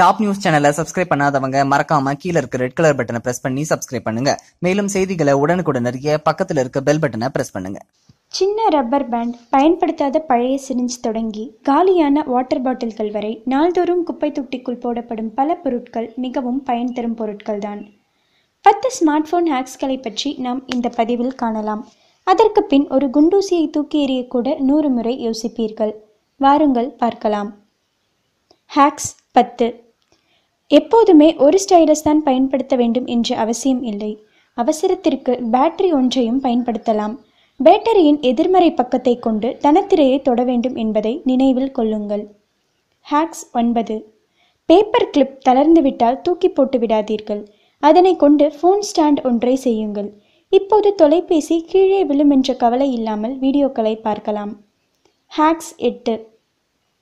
Top news சேனலை subscribe பண்ணாதவங்க மறக்காம கீழே இருக்க ரெட் கலர் பட்டனை பிரஸ் பண்ணி சப்ஸ்கிரைப் பண்ணுங்க. மேலும் செய்திகளை உடனுக்குடன் அறிய பக்கத்தில் இருக்க பெல் பட்டனை பிரஸ் பண்ணுங்க. சின்ன ரப்பர் பேண்ட் பயன்படுத்தாத பழைய சிரிஞ்ச் தொடங்கி காலியான வாட்டர் பாட்டில்கள் வரை நாள்தோறும் குப்பை தொட்டிக்குள் போடப்படும் பல பொருட்கள் மிகவும் பயன் தரும் பொருட்கள் தான். பத்து ஸ்மார்ட் போன் ஹேக்ஸ்களை பற்றி நாம் இந்த பதிவில் காணலாம். அதற்கு பின் ஒரு குண்டூசியை தூக்கி எறியக்கூட நூறு முறை யோசிப்பீர்கள். வாருங்கள் பார்க்கலாம். ஹேக்ஸ் பத்து. எப்போதுமே ஒரு ஸ்டைலஸ் தான் பயன்படுத்த வேண்டும் என்ற அவசியம் இல்லை. அவசரத்திற்கு பேட்டரி ஒன்றையும் பயன்படுத்தலாம். பேட்டரியின் எதிர்மறை பக்கத்தை கொண்டு தனத்திரையை தொட வேண்டும் என்பதை நினைவில் கொள்ளுங்கள். ஹேக்ஸ் ஒன்பது. பேப்பர் கிளிப் தளர்ந்துவிட்டால் தூக்கி போட்டு விடாதீர்கள். அதனை கொண்டு ஃபோன் ஸ்டாண்ட் ஒன்றை செய்யுங்கள். இப்போது தொலைபேசி கீழே விழும் என்ற கவலை இல்லாமல் வீடியோக்களை பார்க்கலாம். ஹேக்ஸ் எட்டு.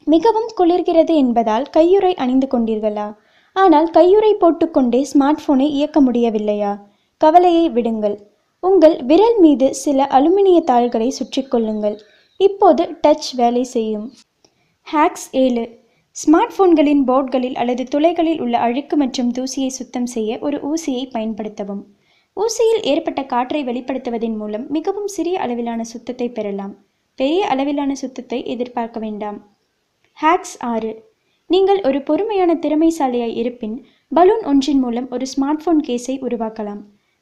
மிகவும் குளிர்கிறது என்பதால் கையுறை அணிந்து கொண்டீர்களா? ஆனால் கையுறை போட்டுக்கொண்டே ஸ்மார்ட் போனை இயக்க முடியவில்லையா? கவலையை விடுங்கள். உங்கள் விரல் மீது சில அலுமினிய தாள்களை சுற்றிக்கொள்ளுங்கள் இப்போது டச் வேலை செய்யும். ஹேக்ஸ் ஏழு. ஸ்மார்ட் போன்களின் போர்ட்களில் அல்லது துளைகளில் உள்ள அழுக்கு மற்றும் தூசியை சுத்தம் செய்ய ஒரு ஊசியை பயன்படுத்தவும். ஊசியில் ஏற்பட்ட காற்றை வெளிப்படுத்துவதன் மூலம் மிகவும் சிறிய அளவிலான சுத்தத்தை பெறலாம். பெரிய அளவிலான சுத்தத்தை எதிர்பார்க்க வேண்டாம். ஹேக்ஸ் ஆறு. நீங்கள் ஒரு பொறுமையான திறமைசாலியாய் இருப்பின் பலூன் ஒன்றின் மூலம் ஒரு ஸ்மார்ட் போன் கேஸை உருவாக்கலாம்.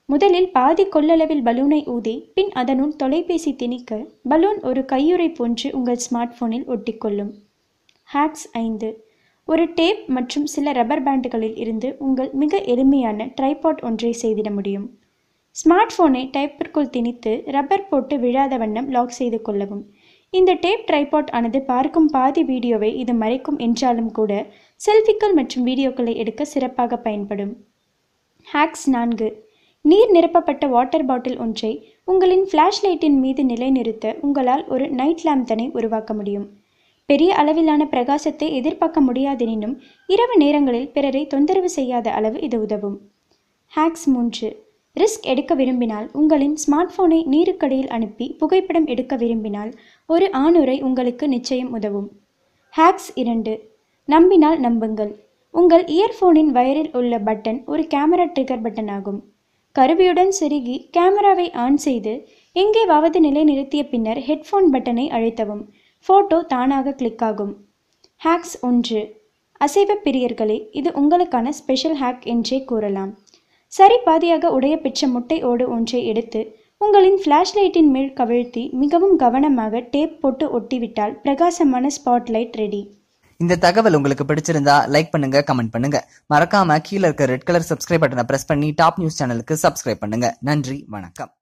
முதலில் பாதி கொள்ளளவில் பலூனை ஊதி பின் அதனுள் தொலைபேசி திணிக்க பலூன் ஒரு கையுறை போன்று உங்கள் ஸ்மார்ட் போனில் ஒட்டிக்கொள்ளும். ஹேக்ஸ் ஐந்து. ஒரு டேப் மற்றும் சில ரப்பர் பேண்டுகளில் இருந்து உங்கள் மிக எளிமையான ட்ரைபாட் ஒன்றை செய்திட முடியும். ஸ்மார்ட் போனை டைப்பிற்குள் திணித்து ரப்பர் போட்டு விழாத வண்ணம் லாக் செய்து கொள்ளவும். இந்த டேப் ட்ரைபாட் ஆனது பார்க்கும் பாதி வீடியோவை இது மறைக்கும் என்றாலும் கூட செல்ஃபிக்கள் மற்றும் வீடியோக்களை எடுக்க சிறப்பாக பயன்படும். ஹேக்ஸ் நான்கு. நீர் நிரப்பப்பட்ட வாட்டர் பாட்டில் ஒன்றை உங்களின் ஃப்ளாஷ் லைட்டின் மீது நிலைநிறுத்த உங்களால் ஒரு நைட் லேம்தனை உருவாக்க முடியும். பெரிய அளவிலான பிரகாசத்தை எதிர்பார்க்க முடியாதெனினும் இரவு நேரங்களில் பிறரை தொந்தரவு செய்யாத அளவு இது உதவும். ஹேக்ஸ் மூன்று. ரிஸ்க் எடுக்க விரும்பினால் உங்களின் ஸ்மார்ட் போனை நீருக்கடியில் அனுப்பி புகைப்படம் எடுக்க விரும்பினால் ஒரு ஆணுரை உங்களுக்கு நிச்சயம் உதவும். ஹேக்ஸ் இரண்டு. நம்பினால் நம்புங்கள். உங்கள் இயர்ஃபோனின் வயரில் உள்ள பட்டன் ஒரு கேமரா ட்ரிகர் பட்டன் ஆகும் கருவியுடன் செருகி கேமராவை ஆன் செய்து எங்கேவாவது நிலைநிறுத்திய பின்னர் ஹெட்ஃபோன் பட்டனை அழுத்தவும். ஃபோட்டோ தானாக கிளிக் ஆகும். ஹேக்ஸ் ஒன்று. அசைவ பிரியர்களே இது உங்களுக்கான ஸ்பெஷல் ஹேக் என்றே கூறலாம். சரி பாதியாக உடைய பெற்ற முட்டை ஓடு ஒன்றை எடுத்து உங்களின் ஃப்ளாஷ் லைட்டின் மேல் கவிழ்த்தி மிகவும் கவனமாக டேப் போட்டு ஒட்டிவிட்டால் பிரகாசமான ஸ்பாட்லைட் ரெடி இந்த தகவல் உங்களுக்கு பிடிச்சிருந்தா லைக் பண்ணுங்க கமெண்ட் பண்ணுங்க. மறக்காம கீழே இருக்க ரெட் கலர் சப்ஸ்கிரைப் பட்டனை பிரஸ் பண்ணி டாப் நியூஸ் சேனலுக்கு சப்ஸ்கிரைப் பண்ணுங்க. நன்றி வணக்கம்.